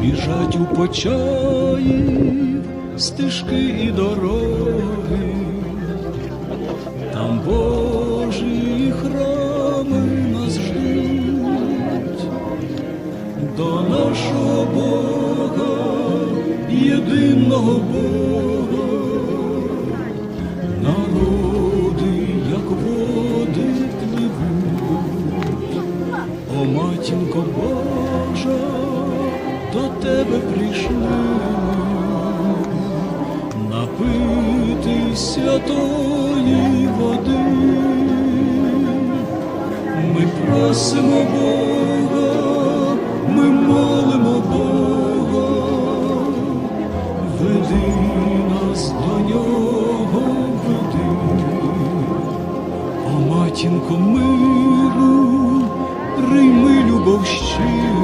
біжать у почаї стежки і дороги, там Божі храми нас ждуть, до нашого Бога, єдиного Бога, народи, як води пливуть. О, матінко Божа, до тебе прийшли напити святої води. Ми просимо Бога, ми молимо Бога, веди нас до нього, веди. О, матінко миру, прийми любов щиру,